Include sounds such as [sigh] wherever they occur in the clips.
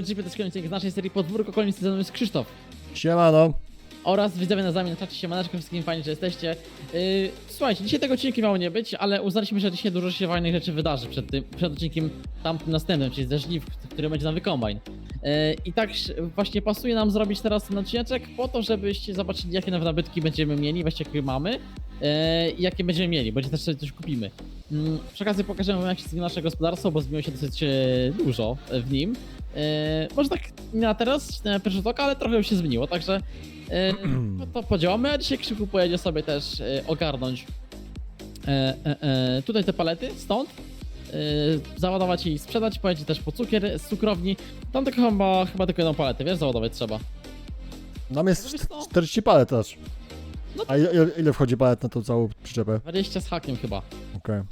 GP to jest koniec z naszej serii Podwórko Kolonii sezonu jest Krzysztof. Siemano. Oraz widzowie na zamian na czacie siemaneczko, wszystkim fajnie, że jesteście. Yy, słuchajcie, dzisiaj tego odcinka miało nie być, ale uznaliśmy, że dzisiaj dużo się fajnych rzeczy wydarzy przed tym, przed odcinkiem tamtym następnym, czyli ze żniw, który będzie nowy kombajn. Yy, I tak właśnie pasuje nam zrobić teraz ten odcineczek po to, żebyście zobaczyli jakie nowe nabytki będziemy mieli, właściwie jakie mamy yy, i jakie będziemy mieli, bo też sobie coś kupimy. Yy, przy okazji pokażemy wam jak się zmieni nasze gospodarstwo, bo zmieniło się dosyć e, dużo w nim. Yy, może tak nie na teraz, nie na pierwszy oka, ale trochę już się zmieniło, także no to podziałamy, a dzisiaj Krzyku pojedzie sobie też e, ogarnąć tutaj te palety stąd, załadować i sprzedać, pojedzie też po cukier z cukrowni. Tam tylko chyba, chyba tylko jedną paletę, wiesz, załadować trzeba. Nam jest Wiesz co? czt- 40 palet też. No A ile, ile- wchodzi palet na tą całą przyczepę? 20 z hakiem chyba, Okej.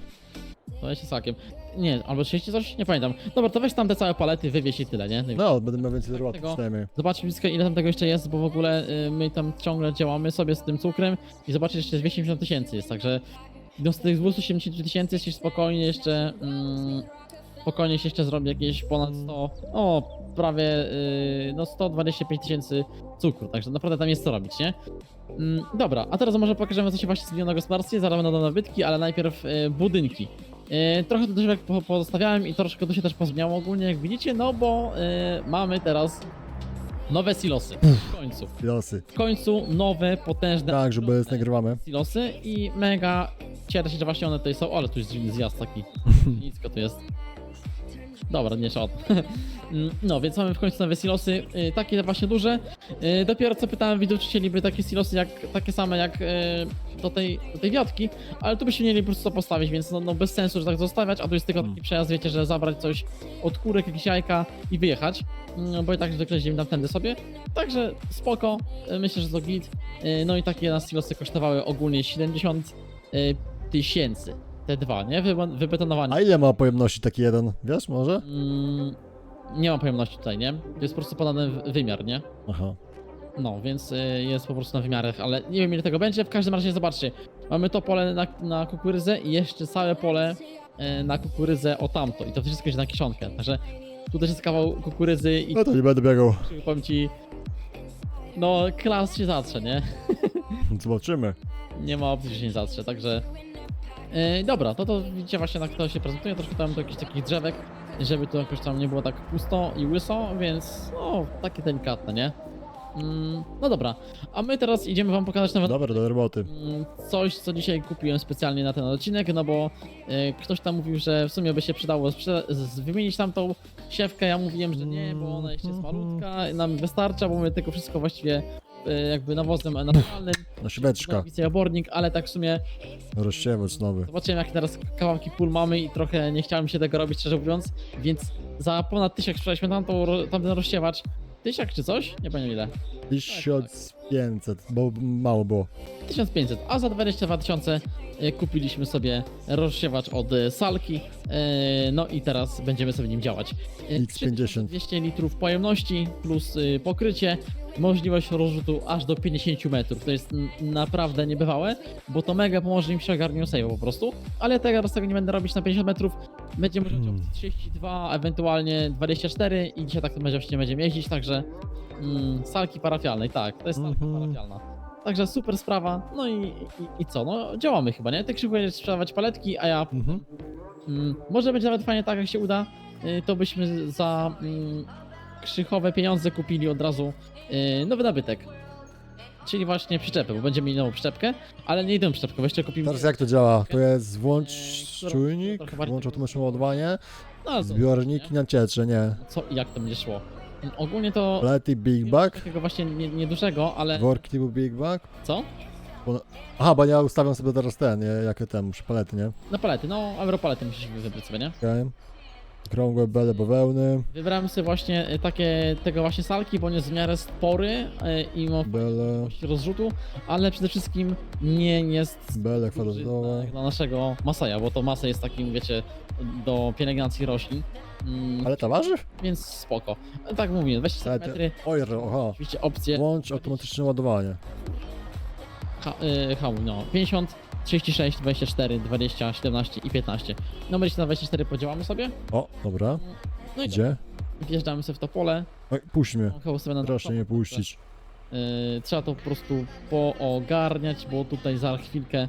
20 z hakiem. Nie, albo 30 coś, nie pamiętam. Dobra, to weź tam te całe palety, wywieź i tyle, nie? No, będę miał więcej roboty Tego- przynajmniej. Blisko ile tam tego jeszcze jest, bo w ogóle y, my tam ciągle działamy sobie z tym cukrem i zobaczcie jeszcze 270 tysięcy jest, także no z tych 270 tysięcy jest spokojnie jeszcze mm, spokojnie się jeszcze zrobi jakieś ponad 100, o prawie y, no 125 tysięcy cukru, także naprawdę tam jest co robić, nie? Mm, dobra, a teraz może pokażemy co się właśnie zmieniło na gospodarstwie, zaraz będą nabytki, ale najpierw y, budynki. Y, trochę tu drzewek po- pozostawiałem i troszkę tu się też pozmieniało ogólnie, jak widzicie, no bo y, mamy teraz nowe silosy. W końcu. Losy. W końcu nowe, potężne Tak, żeby jest nagrywamy. silosy i mega cieszę się, że właśnie one tutaj są. O, ale tu jest zjazd taki. [laughs] Nicko tu jest. Dobra, nie szot. [laughs] Mm, No, więc mamy w końcu nowe silosy, y, takie właśnie duże. Y, Dopiero co pytałem widzów, czy chcieliby takie silosy jak, takie same jak y, do tej, do tej wiotki, ale tu byśmy mieli po prostu to postawić, więc no, no bez sensu, że tak zostawiać, a tu jest tylko taki przejazd, wiecie, że zabrać coś od kurek, jakieś jajka i wyjechać, Mm, bo i tak zwykle jeździmy tamtędy sobie. Także spoko, myślę, że to git. No i takie nas silosy kosztowały ogólnie 70 y, tysięcy. Te dwa, nie? Wybe- Wybetonowanie. A ile ma pojemności taki jeden? Wiesz, może? Mm, nie ma pojemności tutaj, nie? To jest po prostu podany wymiar, nie? Aha. No, więc y, jest po prostu na wymiarach, ale nie wiem ile tego będzie. W każdym razie zobaczcie, mamy to pole na, na kukurydzę i jeszcze całe pole y, na kukurydzę o tamto. I to wszystko jest na kiszonkę. Także tu też jest kawał kukurydzy i No to nie będę biegał. powiem ci, no klas się zatrze, nie? [laughs] Zobaczymy. Nie ma opcji, że się nie zatrze, także... Yy, dobra, to to widzicie właśnie jak to się prezentuje, troszkę tam do jakichś takich drzewek, żeby to jakoś tam nie było tak pusto i łyso, więc no, takie delikatne, nie? Mm, no dobra, a my teraz idziemy wam pokazać nawet Dobra, do roboty. mm, coś, co dzisiaj kupiłem specjalnie na ten odcinek, no bo e, ktoś tam mówił, że w sumie by się przydało sprze- z- wymienić tamtą siewkę, ja mówiłem, że nie, bo ona jeszcze jest malutka, nam wystarcza, bo my tylko wszystko właściwie jakby nawozem naturalnym, No siweczka. i obornik, ale tak w sumie Rozsiewacz nowy. zobaczyłem jakie teraz kawałki pól mamy i trochę nie chciałem się tego robić, szczerze mówiąc, więc za ponad tysiak sprzedaliśmy tamtą, ro- tamten rozsiewacz. Tysiak czy coś? Nie pamiętam ile. 1500, bo mało było. 1500, a za 22 tysiące e, kupiliśmy sobie rozsiewacz od e, Salki, e, no i teraz będziemy sobie nim działać. E, X50. 200 litrów pojemności plus pokrycie, możliwość rozrzutu aż do 50 metrów, to jest naprawdę niebywałe, bo to mega pomoże im się ogarnią save po prostu, ale ja teraz tego nie będę robić na 50 metrów, będzie może Hmm. 32, ewentualnie 24 i dzisiaj tak to będzie właśnie będziemy jeździć, także mm, salki parafialnej, tak, to jest salka Mhm. parafialna. Także super sprawa, no i, i, i co, no działamy chyba, nie? Ty Krzyku będziesz sprzedawać paletki, a ja Mhm. Mm, może będzie nawet fajnie tak, jak się uda, y, to byśmy za mm, krzychowe pieniądze kupili od razu y, nowy nabytek. Czyli właśnie przyczepę, bo będziemy mieli nową przyczepkę, ale nie jedną przyczepkę, bo jeszcze kupimy... Teraz jak to działa? To jest włącz Eee, czujnik, włącz automatyczne ładowanie, No, zbiorniki na ciecze, nie. Co i jak to będzie szło? Mm, Ogólnie to... Palety Big nie Bag, Takiego właśnie nie- niedużego, ale... worki typu Big Bag. Co? Aha, bo ja ustawiam sobie teraz ten, nie, jakie ten, muszę palety, nie? Na palety, no europalety musisz wybrać sobie, nie? Okej. Krągłe bele bawełny, Wybrałem sobie właśnie y, takie, tego właśnie salki, bo on jest w miarę spory y, i ma bele, możliwość rozrzutu, ale przede wszystkim nie jest bele duży kwadratowe. dla naszego Masaja, bo to Masaj jest takim, wiecie, do pielęgnacji roślin, mm, Ale to waży? więc spoko. Tak mówię, 24 Ale te- metry, Oj, aha. oczywiście opcje Włącz automatyczne ładowanie. ha, y, hamu, no, 50, 36, 24, 20, 17 i 15. No my się na 24 podziałamy sobie, O, dobra. no i Gdzie? wjeżdżamy sobie w to pole. Oj, puść mnie. Sobie Proszę nie puścić. Yy, trzeba to po prostu poogarniać, bo tutaj za chwilkę.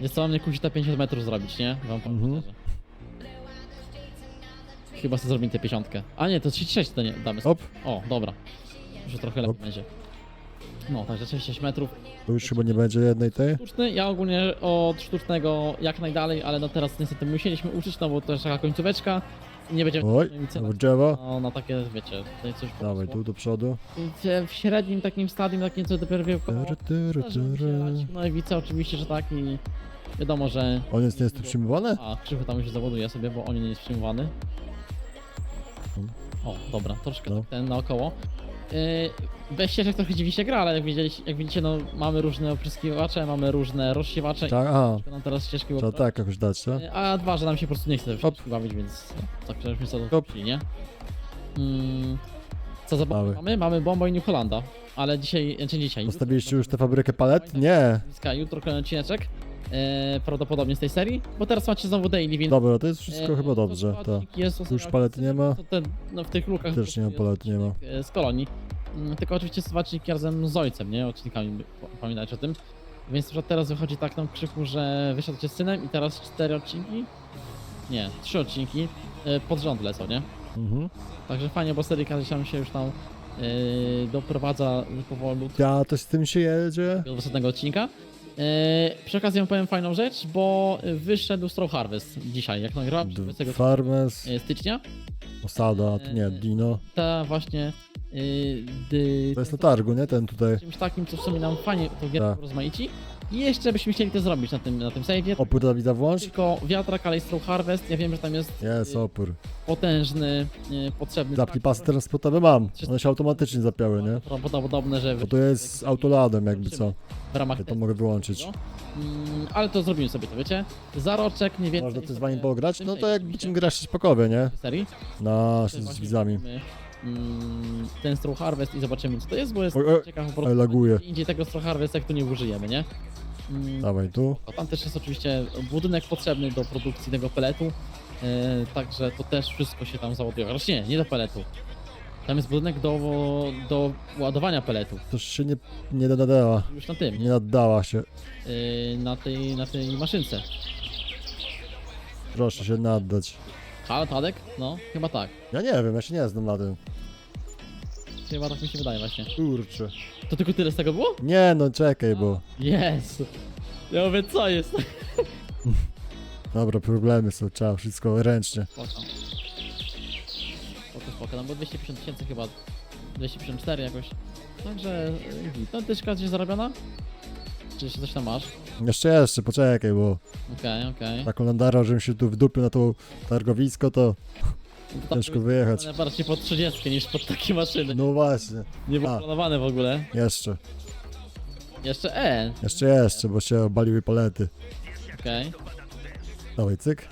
Jest co mnie kusi te 50 metrów zrobić, nie? Wam powiem Mhm. szczerze. Chyba sobie zrobimy tę 50. A nie, to 36 to nie damy. Hop, O, dobra. Już trochę lepiej Hop. będzie. No, także 36 metrów. to już chyba nie będzie jednej tej. Sztuczny, ja ogólnie od sztucznego jak najdalej, ale no teraz niestety musieliśmy uczyć, no bo to jest taka końcóweczka. I nie będziemy Oj, mieli drzewo. no, na takie, wiecie, tutaj coś Dawaj, tu do przodu. Gdzie W średnim takim stadium, takim co dopiero wiekowo. Tyry, tyry, tyry. No i widzę oczywiście, że tak i wiadomo, że... On jest nie jest tu przyjmowany? A, Krzychu tam już zawoduje sobie, bo on nie jest przyjmowany. O, dobra, troszkę No. tak ten naokoło. Yy, bez ścieżek trochę dziwi się gra, ale jak, widzieliście, jak widzicie, no mamy różne opryskiwacze, mamy różne rozsiewacze. Tak. Troszkę nam teraz ścieżki Trzeba łobrać. tak jakoś dać, co? Yy, A dwa, że nam się po prostu nie chce Hop. wszystkich bawić, więc tak żeśmy sobie Hop. to nie? Mm, co za bomby Mały. mamy? Mamy Bombo i New Hollanda, ale dzisiaj, czy dzisiaj? jutro Zostawiliście już tę fabrykę palet? Nie. Bliska, jutro kolejny odcineczek. E, prawdopodobnie z tej serii, bo teraz macie znowu daily, więc... Dobra, to jest wszystko e, chyba dobrze, to tak. Jest Już ostatnio palety nie ma. To te, no w tych lukach Też nie ma palety, nie ma. e, Z kolonii. Mm, Tylko oczywiście odcinki razem z ojcem, nie? Odcinkami, p- pamiętajcie o tym. Więc na przykład teraz wychodzi tak nam krzyku, że wyszedł cię z synem i teraz cztery odcinki? Nie, trzy odcinki e, pod rząd lecą, nie? Mhm. Także fajnie, bo seryjka gdzieś tam się już tam e, doprowadza powolu Ja to z tym się jedzie. do ostatniego odcinka. E, przy okazji wam powiem fajną rzecz, bo wyszedł Straw Harvest dzisiaj, jak nagrałam, 20 Farmers, e, stycznia. osada, to nie, Dino. Ta właśnie y, dy, To jest na targu, nie? Ten tutaj. czymś takim, co w sumie nam fajnie gierkę Tak. rozmaici. Jeszcze byśmy chcieli to zrobić na tym, na tym save'ie. Opór Dawida włącz. Tylko wiatrak, ale i Straw Harvest. Ja wiem, że tam jest Jest y, opór. potężny, y, potrzebny. Zapki traktor. pasy transportowe mam. One się automatycznie zapiały, nie? Prawdopodobne, że Bo to jest z autoladem jakby co. w ramach Ja to mogę wyłączyć. Mm, ale to zrobimy sobie to, wiecie? Zaroczek, mniej więcej. Można ty z sobie wami w pograć? tym No to jak będziemy grać spakowie, nie? w serii. Na Tutaj z właśnie widzami. zrobimy, mm, ten Straw Harvest i zobaczymy co to jest, bo jest Oj, oj, ciekaw po oj, prostu. laguje. Indziej tego Straw Harvest jak tu nie użyjemy, nie? Mm, Dawaj tu. Tam też jest oczywiście budynek potrzebny do produkcji tego peletu, e, także to też wszystko się tam załaduje. Chociaż nie, nie do peletu. Tam jest budynek do, do ładowania peletu. Toż się nie, nie nadała. Już na tym, Nie naddała się. e, na tej, na tej maszynce. Proszę się naddać. Halo, Tadek? No, chyba tak. Ja nie wiem, ja się nie znam na tym. Chyba tak mi się wydaje właśnie. Kurczę. To tylko tyle z tego było? Nie no, czekaj, bo... Jest! Ja mówię, co jest? [laughs] Dobra, problemy są, trzeba wszystko ręcznie. Spoko. Spoko, spoko. Tam było 250 tysięcy chyba. 254 jakoś. Także, no też jest zarobiona? Czy jeszcze coś tam masz? Jeszcze, jeszcze, poczekaj, bo Okej, okej. taką landarą, żebym się tu wdupił na to targowisko, to No tam ciężko wyjechać. bardziej pod 30 niż pod takie maszyny. No właśnie, Nie było a. planowane w ogóle. jeszcze. Jeszcze E. Jeszcze, jeszcze, bo się obaliły palety. Okej. Dawaj, cyk.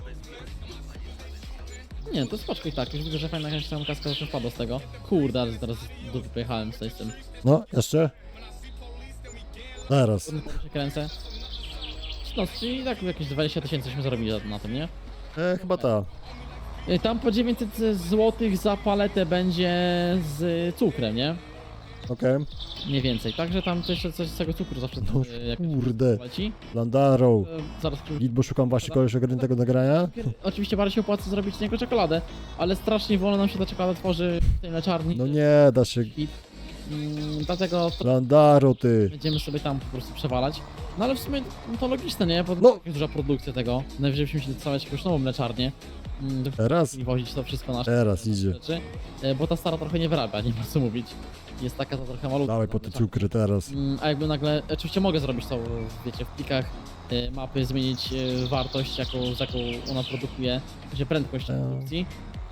Nie, to spoczko i tak. Już widzę, że fajna jakaś tam kaska zawsze wpadła z tego. Kurde, ale teraz dupy pojechałem tutaj z tym. No, jeszcze. Teraz. Się kręcę. No, czyli tak jakieś 20 tysięcyśmy zarobili na- na tym, nie? E, chyba ta. Y, Tam po 900 zł za paletę będzie z cukrem, nie? Okej. Mniej więcej. Także tam też coś z tego cukru zawsze No, jakoś kurde. leci. Landarą. Y, Zaraz Git, bo szukam właśnie kogoś ogarniętego nagrania. Oczywiście bardzo się opłaca zrobić z niego czekoladę, ale strasznie wolno nam się ta czekolada tworzy w tej mleczarni. No nie da się. I, mm, dlatego to Landaro, ty. będziemy sobie tam po prostu przewalać. No ale w sumie no, to logiczne, nie? Bo No. no. duża produkcja tego. Najwyżej byśmy się dostawać jakąś nową mleczarnię. Mm, Teraz? i wozić to wszystko nasze Teraz idzie. rzeczy. E, Bo ta stara trochę nie wyrabia, nie ma co mówić. Jest taka to trochę malutka. Dawaj po te cukry teraz. Mm, A jakby nagle, oczywiście mogę zrobić to, wiecie, w plikach e, mapy, zmienić e, wartość, jaką, z jaką ona produkuje, że prędkość Tak. produkcji.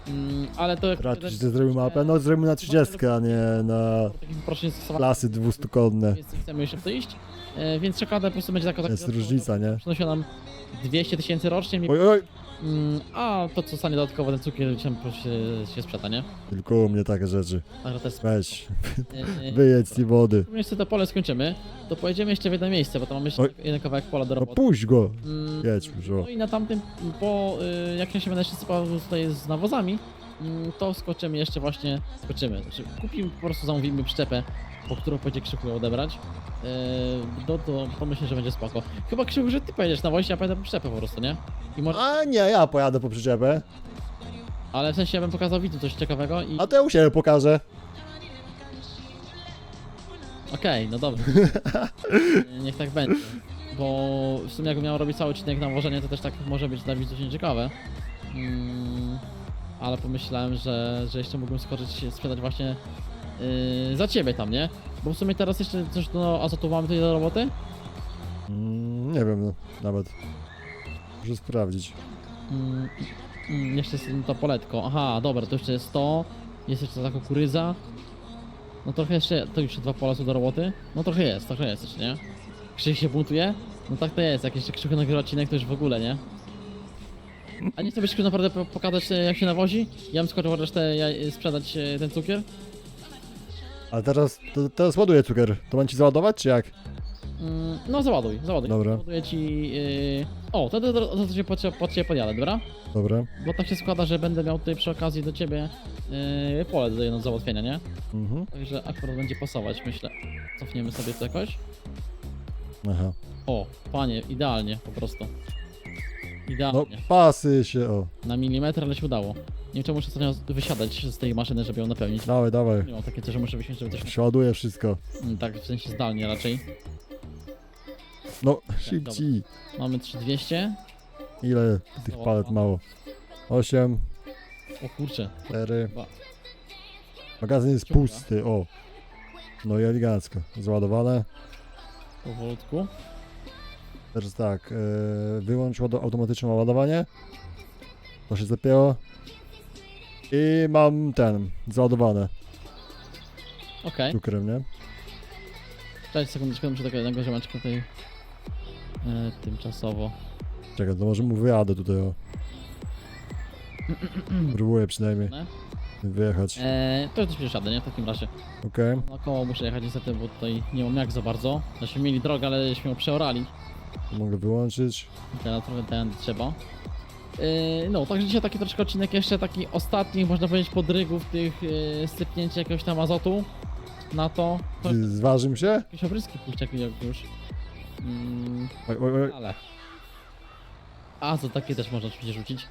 Mm, Ale to jak Raczej ty zrobił mapę. No zrobimy na 30, a nie na Takich stosowanych, klasy 200-konne. więc nie chcemy jeszcze w to iść. E, Więc czekoladę po prostu będzie taka... taka Jest różnica, nie? Przynosiła nam 200 tysięcy rocznie, Oj, oj. Mm, a to co stanie dodatkowo, ten cukier tam po prostu się, się sprzeda, nie? Tylko u mnie takie rzeczy. Także to jest... Weź, e, e, wyjedź z tej wody. Jak jeszcze to pole skończymy, to pojedziemy jeszcze w jedno miejsce, bo tam mamy jeszcze Oj. jeden kawałek pola do No roboty. puść go. Mm, Jedź już, o. No i na tamtym, po y, jak się będę sypał tutaj z nawozami, mm, to skoczymy jeszcze właśnie, skoczymy, znaczy kupimy, po prostu zamówimy przyczepę, po którą będzie Krzychu ją odebrać. Yy, to, to, to myślę, że będzie spoko. Chyba Krzychu, że ty pojedziesz na wozie, a pojadę po przyczepę po prostu, nie? I może, A nie, ja pojadę po przyczepę. ale w sensie ja bym pokazał widzu coś ciekawego i... A to ja u siebie pokażę. Okej, no dobrze. [laughs] Niech tak będzie. Bo w sumie jakbym miał robić cały odcinek nawożenie, to też tak może być dla widzów nieciekawe. Mm, ale pomyślałem, że, że jeszcze mógłbym skoczyć, sprzedać właśnie yy, za ciebie tam, nie? Bo w sumie teraz jeszcze coś do azotu mamy tutaj do roboty. Mm, nie wiem, no, nawet. Muszę sprawdzić. Mm, mm, jeszcze jest to poletko. Aha, dobra, to jeszcze jest to. Jest jeszcze ta kukurydza. No trochę jeszcze, to już dwa pola są do roboty. No trochę jest, trochę jest jeszcze, nie? Krzyk się buntuje? No tak to jest, jak jeszcze Krzyk nagrywa odcinek, to już w ogóle, nie? A nie chcesz Krzyk naprawdę po- pokazać e, jak się nawozi? Ja bym skoczył resztę jaj- sprzedać e, ten cukier? Ale teraz, to, teraz ładuję cukier. To mam ci załadować, czy jak? Mm, no załaduj, załaduj. Dobra. Załaduję ci... Yy... O, to, to, to, to, się pod, pod ciebie podjadę, dobra? Dobra. Bo tak się składa, że będę miał tutaj przy okazji do ciebie yy, pole do jedno załatwienia, nie? Mhm. Także akurat będzie pasować, myślę. Cofniemy sobie to jakoś. Aha. O, panie, idealnie po prostu. No, Idealnie. pasy się, o. Na milimetr, ale się udało. Nie wiem, muszę ostatnio wysiadać z tej maszyny, żeby ją napełnić. Dawaj, dawaj. Nie mam takie coś, że muszę wysiąść, żeby też... Przeładuję wszystko. Mm, Tak, w sensie zdalnie raczej. No, szybciej. Mamy 3200. Ile tych O, palet o. mało? 8, O kurczę. 4. Chyba. Magazyn jest pusty, o. No i elegancko. Załadowane. Powolutku. Teraz tak, e, wyłącz automatyczne ładowanie. To się zapięło. I mam ten, załadowane Okej. cukrem, nie? Cześć, sekundeczkę, muszę tego jednego ziomeczka tutaj... E, tymczasowo. Czekaj, to może mu wyjadę tutaj, o. [clears throat] Próbuję przynajmniej Ne? wyjechać. E, to już przesiadę, nie? W takim razie. Okej. Na koło muszę jechać niestety, bo tutaj nie mam jak za bardzo. Znaczy mieli drogę, ale ją przeorali. Mogę wyłączyć. Teraz trochę ten trzeba. Yy, no, także dzisiaj taki troszkę odcinek jeszcze taki ostatni, można powiedzieć, podrygów tych yy, sypnięcia jakiegoś tam azotu na to. to Ty Zważy mi się? jakieś obryski puściaki jak już. Mm, Oj, oj, oj. ale. Azot takie też można oczywiście rzucić.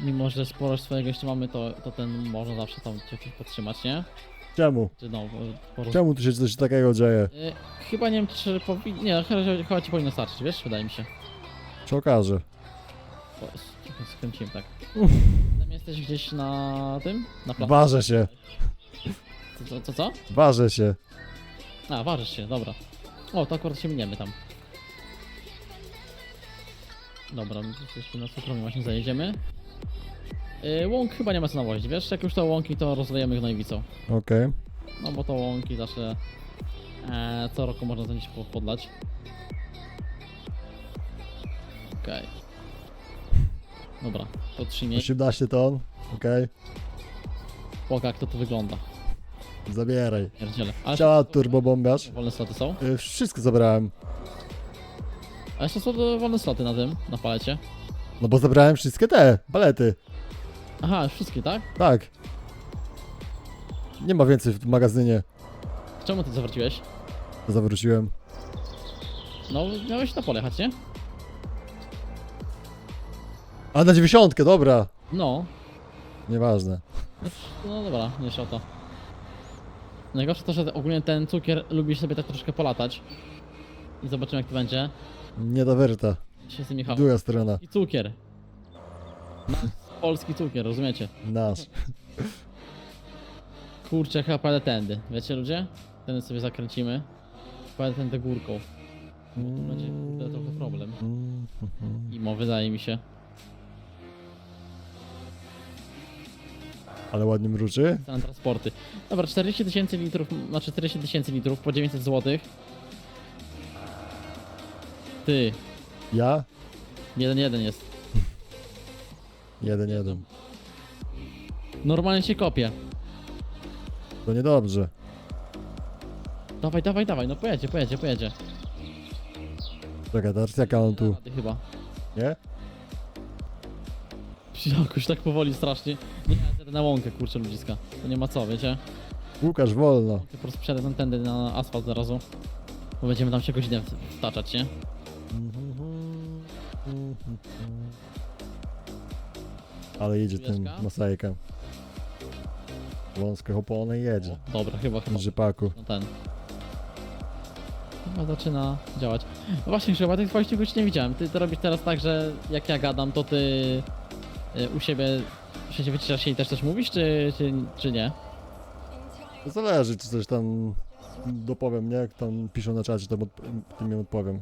Mimo, że sporo swojego jeszcze mamy, to, to ten można zawsze tam jakoś podtrzymać, nie? Czemu? Czy no, po prostu. Czemu tu się coś takiego dzieje? Yy, chyba nie wiem, czy powinien. Nie, chyba, chyba ci powinno starczyć, wiesz? Wydaje mi się. Się okaże. Skręciłem tak. [laughs] Tam jesteś gdzieś na tym? Na placu? Ważę się, Co, co, co, co? ważę się. A, ważysz się, dobra. O, to akurat się miniemy tam. Dobra, my jeszcze na cukromie właśnie zajedziemy. Yy, łąk chyba nie ma co nawozić, wiesz? Jak już to łąki, to rozlejemy gnojwicą. Okej. No bo to łąki zawsze e, co roku można za nich po- podlać. Okej. Dobra, to trzymie. 18 ton. Okej. Poka jak to tu wygląda. Zabieraj. Pierdziele. Ale Ciała turbobombiarz. wolne sloty są? Y, Wszystko zabrałem. A jeszcze są to wolne sloty na tym, na palecie. No bo zabrałem wszystkie te palety. Aha, wszystkie, tak? Tak. Nie ma więcej w magazynie. Czemu ty zawróciłeś? Zawróciłem. No, miałeś na pole jechać, nie? A na dziewięćdziesiątkę, dobra. No, Nieważne. no dobra, nie o to. Najgorsze to, że ogólnie ten cukier lubi sobie tak troszkę polatać. I zobaczymy jak to będzie. Nie da werta. Dzisiaj tym Michał. Druga strona. I cukier. Nasz polski cukier, rozumiecie? Nasz. Kurczę, chyba pojadę tędy. Wiecie ludzie? Tędy sobie zakręcimy. Pojadę tędy górką. To będzie kurde, trochę problem. Mm, mhm. Imo, wydaje mi się. Ale ładnie mruczy. Cena transporty. Dobra, 40 tysięcy litrów, znaczy 40 tysięcy litrów po 900 zł. Ty, Ja? jeden jeden jest. [laughs] Jeden, jeden. Normalnie się kopie. To niedobrze. Dawaj, dawaj, dawaj, no pojedzie, pojedzie, pojedzie. Czekaj, teraz jaka on tu? Rady chyba. Nie? [laughs] Jakoś tak powoli strasznie. Nie, Na łąkę, kurczę, ludziska. To nie ma co, wiecie? Łukasz, wolno. Po prostu przejadę tam tędy na asfalt od razu. Bo będziemy tam się godzinę wtaczać, nie? Ale jedzie tym Chwileczka. masajkiem. Wąska opony jedzie. Dobra, chyba, chyba. Rzepaku. No ten. Chyba zaczyna działać. No właśnie, chyba tych twoich ciągów nie widziałem. Ty to robisz teraz tak, że jak ja gadam, to ty y, u siebie w sensie wyciszasz się i też coś mówisz, czy, czy, czy nie? To zależy, czy coś tam dopowiem, nie? Jak tam piszą na czacie, to odp- tym im odpowiem.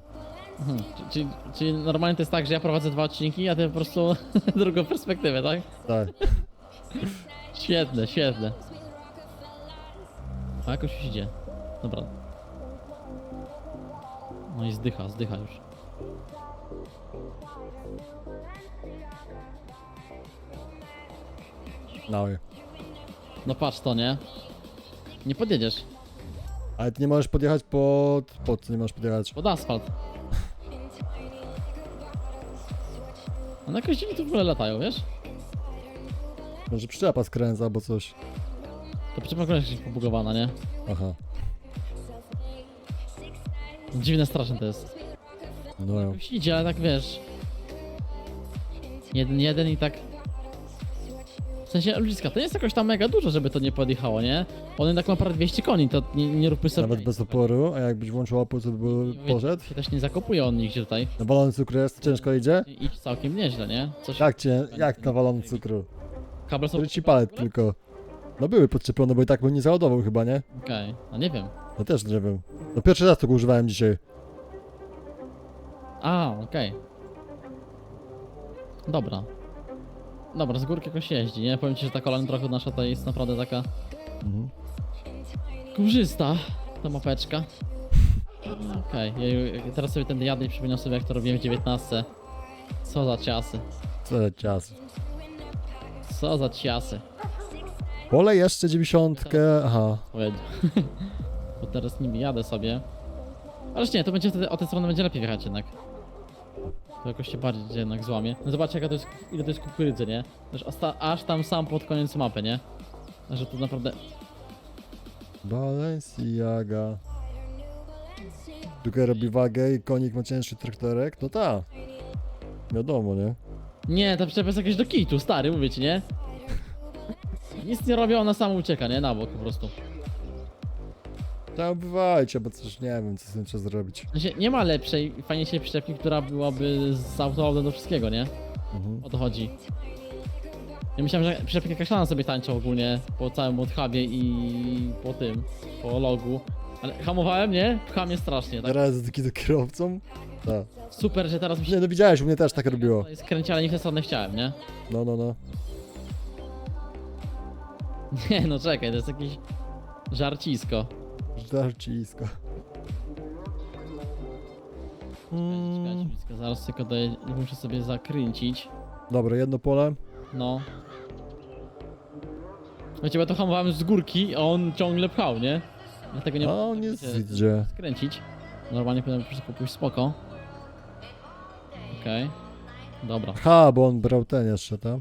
Mhm. Czy- Czyli, czyli normalnie to jest tak, że ja prowadzę dwa odcinki, a ty po prostu [laughs] drugą perspektywę, tak? Tak. Świetne, świetne. A jakoś już idzie. Dobra. No i zdycha, zdycha już. No. No patrz to, nie? Nie podjedziesz. Ale ty nie możesz podjechać pod... Pod co nie możesz podjechać? Pod asfalt. One jakoś dziwnie tu w ogóle latają, wiesz? Może przyczepa skręca albo coś. To przyczepa ogóle jest pobugowana, nie? Aha. Dziwne, straszne to jest. No. Jakoś idzie, ale tak wiesz... Jeden, jeden i tak... W sensie, ludziska, to nie jest jakoś tam mega dużo, żeby to nie podjechało, nie? One tak naprawdę 200 koni, to nie, nie róbmy sobie... Nawet bez oporu, a jakbyś włączył opór, to by poszedł. się też nie zakopuje on nigdzie tutaj. Nawalony cukru jest, ciężko idzie? I idź całkiem nieźle, nie? Coś... Jak cię, jak nawalony cukru? Kable są... Tryci palet tylko. No były podczepione, bo i tak bym nie załadował chyba, nie? Okej, no nie wiem. No też nie wiem. No pierwszy raz tego używałem dzisiaj. A, okej. Dobra. Dobra, z górki jakoś jeździ, nie? Powiem ci, że ta kolana trochę nasza to jest naprawdę taka Mhm. kurzysta, ta mapeczka. Okej, ja teraz sobie ten jadę i przypominam sobie jak to robiłem w 19. Co za ciasy, Co za cias. co za ciasy. Pole jeszcze dziewięćdziesiątkę, aha. Powiedz. [laughs] Bo teraz nimi jadę sobie. Ależ nie, to będzie wtedy, o tę stronę będzie lepiej wjechać jednak. To jakoś się bardziej jednak złamie. No zobaczcie jaka to jest, ile to jest kukurydzy, nie? Aż, aż, ta, aż tam sam pod koniec mapy, nie? Że to naprawdę... Balenciaga. Tutaj robi wagę i konik ma cięższy traktorek? No ta. Wiadomo, nie? Nie, ta przyczepa jest jakieś do kitu, stary, mówię ci, nie? Nic nie robi, ona sama ucieka, nie? Na bok po prostu. Tam bywajcie, bo coś nie wiem, co z tym trzeba zrobić. W sensie, nie ma lepszej, fajniejszej przyczepki, która byłaby z autoloadem do wszystkiego, nie? Mhm. O to chodzi. Ja myślałem, że przyczepki kaszlana sobie tańczą ogólnie po całym odhubie i po tym, po logu. Ale hamowałem, nie? Pcha mnie strasznie, tak? Teraz taki do kierowcą? Tak. Super, że teraz mi się... Nie, no widziałeś, u mnie też tak robiło. Skręci, ale nie w tę stronę chciałem, nie? No, no, no. [laughs] Nie, no czekaj, to jest jakieś żarcisko. Żarcisko. Czekajcie, Mm. blisko, zaraz tylko doje... muszę sobie zakręcić. Dobra, jedno pole. No. Wiecie, bo ja to hamowałem z górki, a on ciągle pchał, nie? Dlatego nie A on nie się zjedzie. skręcić. Normalnie powinien po prostu pójść spoko. Okej. Dobra, Ha, bo on brał ten jeszcze, tak?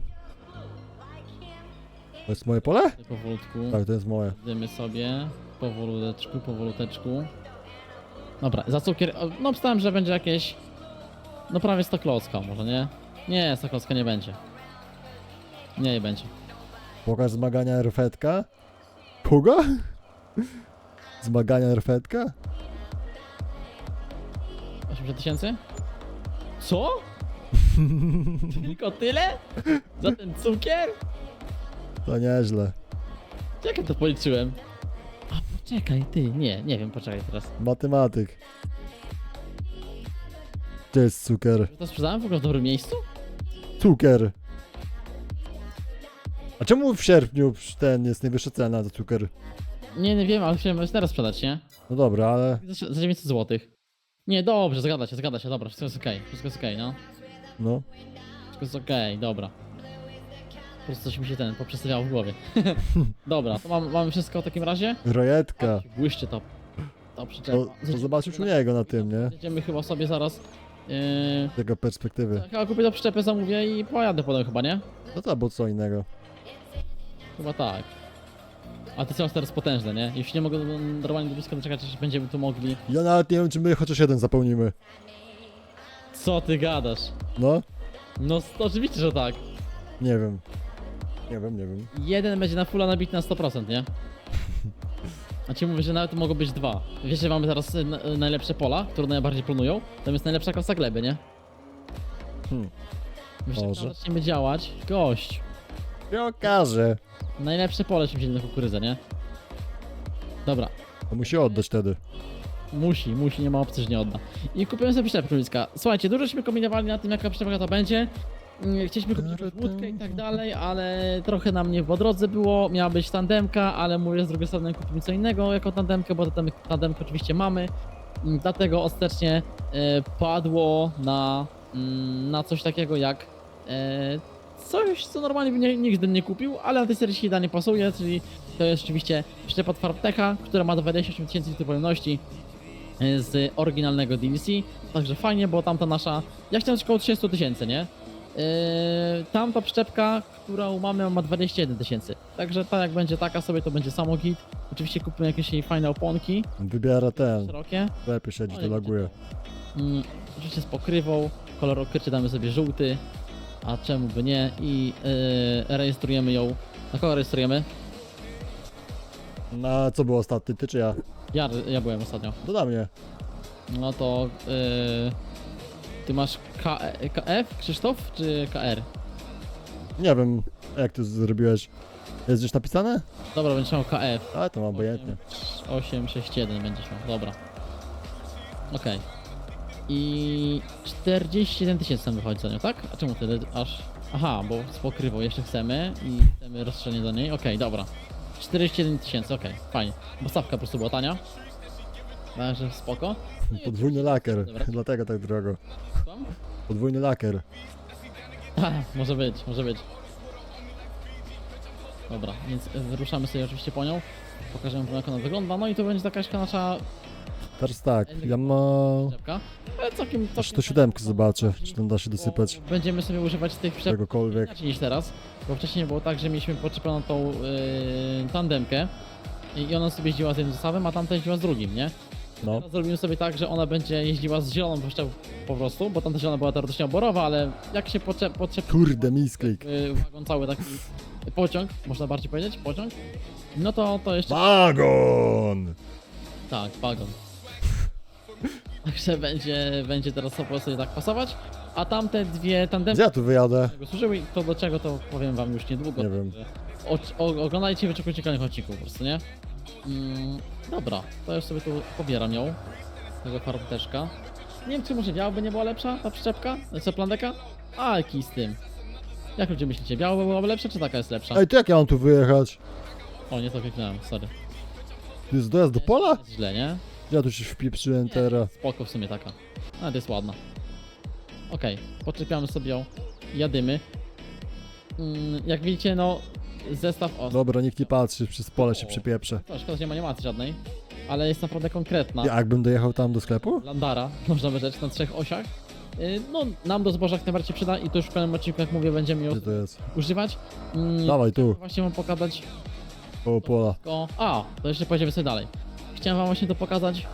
To jest moje pole? tutaj powolutku. Tak, to jest moje. Dymy sobie. Powoluteczku, powoluteczku. Dobra, za cukier... No obstałem, że będzie jakieś... No prawie 100 klocka może, nie? Nie, 100 klocka nie będzie. Nie, nie będzie. Pokaż zmagania rfetka. Puga? Zmagania rfetka? 80 tysięcy? Co? [laughs] Tylko tyle? Za ten cukier? To nieźle. Jak ja to policzyłem? A poczekaj, ty, nie, nie wiem, poczekaj teraz. Matematyk. To jest cukier. To sprzedałem w ogóle w dobrym miejscu? Cukier. A czemu w sierpniu ten jest najwyższa cena za cukier? Nie, nie wiem, ale chciałem teraz sprzedać, nie? No dobra, ale Za, za 900 zł. Nie, dobrze, zgadza się, zgadza się, dobra, wszystko jest okej, wszystko jest okej, no. no. Wszystko jest okej, dobra. Po prostu coś mi się ten poprzestawiało w głowie. [laughs] dobra, to mam, mamy wszystko w takim razie? Rojetka. Błyszczy to. To przyczepa. To, to zobaczysz u niego na tym, nie? Jedziemy chyba sobie zaraz. Yy, Z tego perspektywy. chyba kupię to przyczepę, zamówię i pojadę potem chyba, nie? No to, bo co innego. Chyba tak. A te są teraz potężne, nie? Jeśli nie mogę normalnie do blisko doczekać, aż będziemy tu mogli. Ja nawet nie wiem, czy my chociaż jeden zapełnimy. Co ty gadasz? No? No oczywiście, że tak. Nie wiem. Nie wiem, nie wiem. Jeden będzie na fulla nabity na 100%, nie? A ci mówię, że nawet mogą być dwa. Wiesz, że mamy teraz y, na- y, najlepsze pola, które najbardziej planują. Tam jest najlepsza klasa gleby, nie? Hmm. Wiesz, jak tam zaczniemy działać, gość. Nie okaże. Najlepsze pole się wzięli na kukurydzę, nie? Dobra, To musi oddać wtedy. musi, musi, nie ma opcji, że nie odda. I kupiłem sobie przyczepkę ludzka. Słuchajcie, dużośmy kombinowali na tym, jaka przyczepka to będzie. Chcieliśmy kupić jakąś łódkę i tak dalej, ale trochę nam nie po drodze było. Miała być tandemka, ale mówię, z drugiej strony kupimy co innego jako tandemkę, bo tandem- tandemkę oczywiście mamy. Dlatego ostatecznie e, padło na, mm, na coś takiego jak e, coś, co normalnie nie, nigdy nie kupił, ale na tej serii się idealnie pasuje, czyli to jest oczywiście przyczepa Fartecha, która ma 28 tysięcy litrów pojemności e, z oryginalnego DLC, także fajnie, bo tamta nasza, ja chciałem około 30 tysięcy, nie? Yy, tamta przyczepka, którą mamy, ma 21 tysięcy. Także tak jak będzie taka sobie, to będzie samo git. Oczywiście kupimy jakieś jej fajne oponki, Wybiera ten. szerokie. Lepiej siedzi, to laguje. Mm, oczywiście z pokrywą, kolor okrycia damy sobie żółty, a czemu by nie? I yy, rejestrujemy ją. Na kogo rejestrujemy? Na co było ostatni, ty czy ja? Ja, ja byłem ostatnio. To na mnie. No to yy, ty masz K, KF, Krzysztof, czy KR? Nie wiem, jak ty zrobiłeś. Jest gdzieś napisane? Dobra, będziesz miał KF. Ale to mam obojętnie. 861 będziesz miał, dobra. Okej. I 47 tysięcy tam wychodzi za nią, tak? A czemu tyle aż... Aha, bo z pokrywą jeszcze chcemy i chcemy rozszerzenie do niej. Okej, dobra. 47 tysięcy, okej, fajnie. Bo stawka po prostu była tania. Także spoko. Podwójny lakier, Dobra. dlatego tak drogo. Słucham? Podwójny lakier. Ha, może być, może być. Dobra, więc wyruszamy sobie oczywiście po nią. Pokażemy wam jak ona wygląda. No i to będzie jakaś nasza Teraz tak, ja mam... przyczepka. Ale całkiem, Aż całkiem to siódemkę zobaczę, czy tam da się dosypać. Bo Będziemy sobie używać tych przyczep Czegokolwiek. inaczej niż teraz. Bo wcześniej było tak, że mieliśmy podczepioną tą yy, tandemkę i i ona sobie jeździła z jednym zestawem, a tamta jeździła z drugim, nie? No. Teraz zrobimy sobie tak, że ona będzie jeździła z zieloną przyczepą po prostu, bo tamta zielona była teoretycznie oborowa, ale jak się podczep, podczepi Kurde, misklik. wagon cały taki pociąg, można bardziej powiedzieć, pociąg, no to to jeszcze Wagon! tak, wagon. [laughs] Także będzie, będzie teraz po prostu sobie tak pasować, a tamte dwie Gdzie ja tu wyjadę? czego służyły i to do czego to powiem wam już niedługo. Nie wiem. także O, o, oglądajcie i wyczekujcie kolejnych odcinków po prostu, nie? Mm, dobra, to już sobie tu pobieram ją. Tego farbteczka. Nie wiem czy może biała by nie była lepsza ta przyczepka? Co plandeka? A jaki z tym. Jak ludzie myślicie, biała by byłaby lepsza czy taka jest lepsza? Ej, to jak ja mam tu wyjechać? O nie to kliknąłem, sorry. Tu jest dojazd do pola? Jest źle, nie? Ja tu się wpieprzyłem teraz. Spoko w sumie taka. Ale to jest ładna. Okej, podczepiamy sobie ją. Jadymy. Mm, jak widzicie, no zestaw o. Dobra, nikt nie patrzy, przez pole się przepieprze. To szkoda, że nie ma animacji żadnej, ale jest naprawdę konkretna. Jakbym dojechał tam do sklepu? Landara, [laughs] można by rzec, na trzech osiach. Yy, No, nam do zboża jak najbardziej przyda i to już w kolejnym odcinku, jak mówię, będziemy ją Gdzie to jest? używać. Mm, Dawaj tu, Właśnie wam pokazać koło pola. tylko... A, to jeszcze pojedziemy sobie dalej. Chciałem wam właśnie to pokazać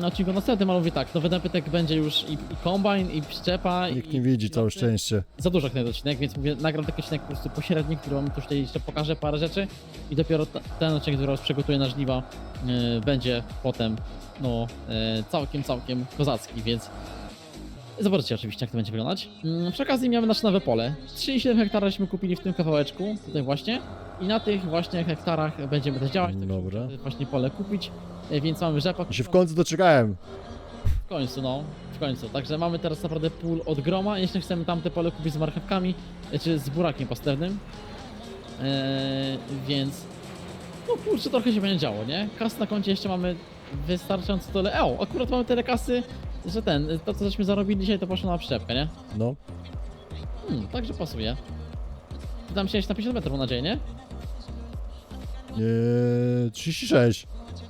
na odcinku następnym, ale mówię tak, nowy napytek będzie już i, i kombajn, i przyczepa, Nikt i... nie widzi, i całe szczęście. Za dużo na odcinek, więc mówię, nagram taki odcinek po prostu pośredni, który wam tu tutaj jeszcze pokażę parę rzeczy i dopiero ta- ten odcinek, który was przygotuje na żniwa, yy, będzie potem, no, yy, całkiem, całkiem kozacki, więc zobaczycie oczywiście, jak to będzie wyglądać. Yy, przy okazji mamy nasze nowe pole. 3,7 hektara żeśmy kupili w tym kawałeczku, tutaj właśnie, i na tych właśnie hektarach będziemy też działać, tak Dobra. właśnie pole kupić, yy, więc mamy rzepak. I się w końcu doczekałem. W końcu, no. W końcu. Także mamy teraz naprawdę pól od groma. Jeśli chcemy tamte pole kupić z marchewkami, e, czy z burakiem pastewnym. Eee, więc. No kurczę, trochę się będzie działo, nie? Kas na koncie jeszcze mamy wystarczająco tyle. O, akurat mamy tyle kasy, że ten, to co żeśmy zarobili dzisiaj, to poszło na przyczepkę, nie? No. Hmm, także pasuje. Ty tam siedzieć na 50 metrów, mam nadzieję, nie? Eee, 36.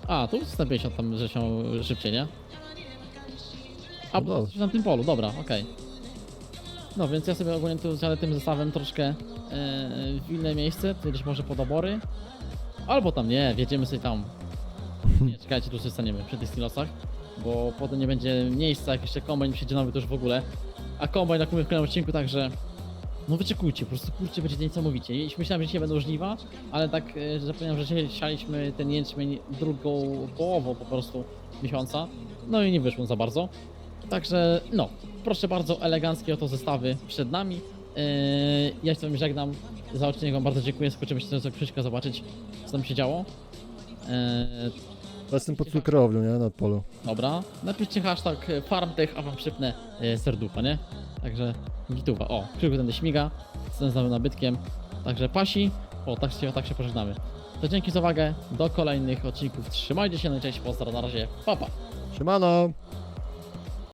A, tu jest na 50 tam, że się szybciej, nie? A, No bo dobra. na tym polu, dobra, okej. No więc ja sobie ogólnie tu zjadę tym zestawem troszkę e, w inne miejsce, tu gdzieś może pod obory. Albo tam nie, wjedziemy sobie tam. Nie, czekajcie, tu sobie staniemy przy tych silosach, bo potem nie będzie miejsca, jak jeszcze kombajn przyjdzie nowy to już w ogóle. A kombajn jak mówię w kolejnym odcinku, także no wyczekujcie, po prostu kurczę, będzie niesamowicie. I Myślałem, że dzisiaj będą żniwa, ale tak e, zapomniałem, że dzisiaj sialiśmy ten jęczmień drugą połową po prostu miesiąca. No i nie wyszło za bardzo. Także no, proszę bardzo, eleganckie oto zestawy przed nami. Yy, ja się z wami żegnam. Za odcinek wam bardzo dziękuję. Skoczymy się sobie Krzyśka zobaczyć, co tam się działo. Yy, Ja jestem pod cukrownią, nie? Na polu. dobra, napiszcie hashtag farmtech, a wam przypnę yy, serducha, nie? Także gituwa. O, Krzyku ten śmiga z tym znowym nabytkiem. Także pasi. O, tak się, tak się pożegnamy. To dzięki za uwagę. Do kolejnych odcinków. Trzymajcie się, no i cześć, pozdro, na razie. Pa, pa. Siemano!